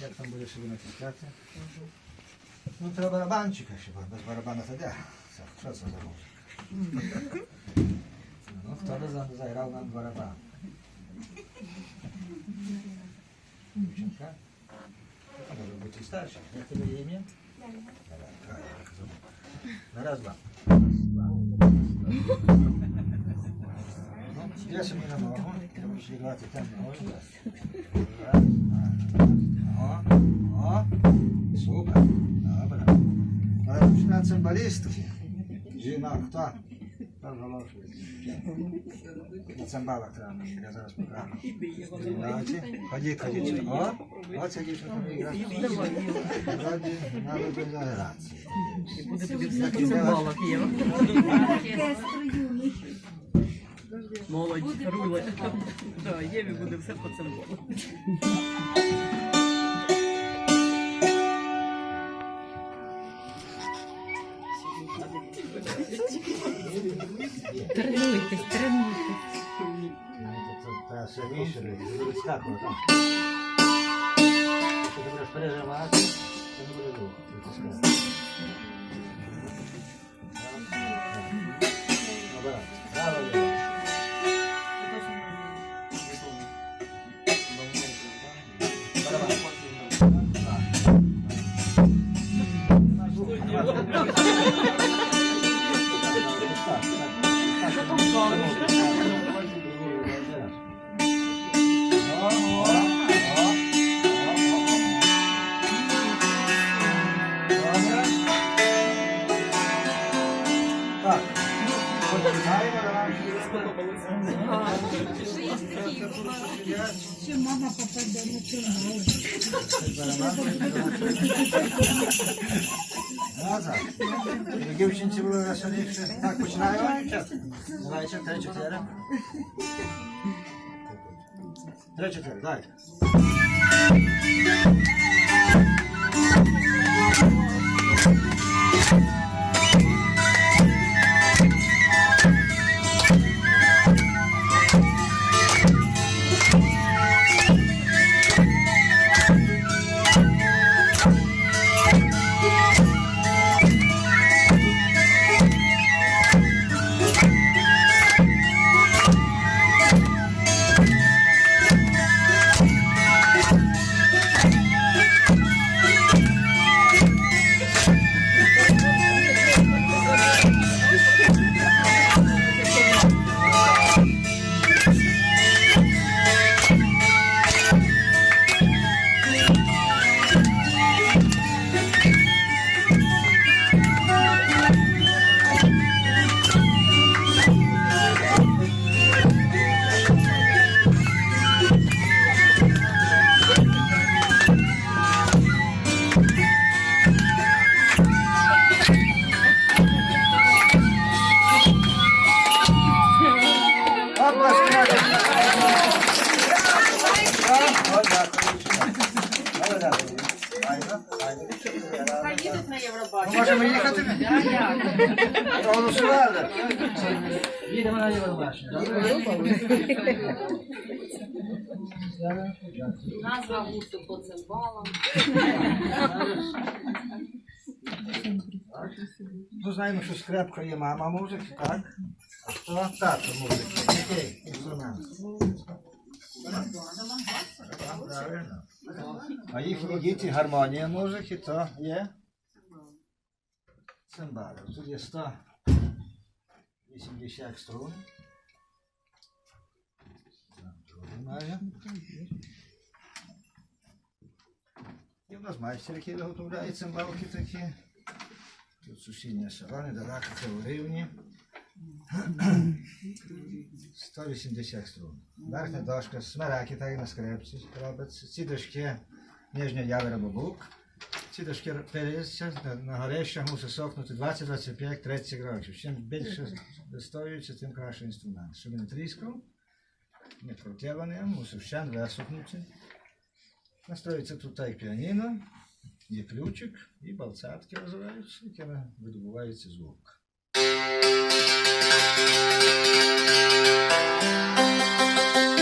Jak tam będziesz sobie naciskać? No to barabancik chyba, bez barabana to ja. Co, co za muzyka? No wtedy za, zagrał nam baraban. Dziewczynka? A może być i starszy. Jak to będzie imię? Na raz, dwa. No, ja na małą. Ну, слідувати там ногу. О, о, супер, добре. Але почне. Жінок, хто? Хто? На цимбалах треба, я зараз покажу. Давайте, ходіть, ходіть. О, о, дівчинка не грає. Раді, надо до заграції. Буде тобі все Так по і цимбалах є. Молодь, руле. Да, Єві буде все по цимбалах. Тренуйтесь, тренуйтесь. Ти будеш переживати, то не буде довго Чи мама попаде на Nazar. Gümüşüncü bu öyle işte. Bak bu şınayı var mı? Şınayı çok tane çok yerim. Tane çok yerim. Haydi. Євробачення. Ну, Можемо їхати? Проголосували. Їдемо на Євробачення. Назва гурту по цимбалам. Ну, знаємо, що скрепка є мама музики, так? А хто тато музики? Який інструмент? Правильно. А їхні діти гармонія музики, то є цимбали. Тут є 180 струн. І в нас майстер, який виготовляє цимбалки такі. Тут сусіднє село, недалеко це у рівні. 180 струн. Верхня дошка, смереки, так на скрипці робиться. Ці дошки нижня явера бабук. Ці дошки на, горищах мусить сохнути 20, 25, 30 років. Чим більше вистоюється, тим краще інструмент. Щоб не тріскав, не протягуваний, мусив ще висохнути. Настроїться тут так піаніно, є ключик і балцатки розвиваються, якими видобувається звук. Thank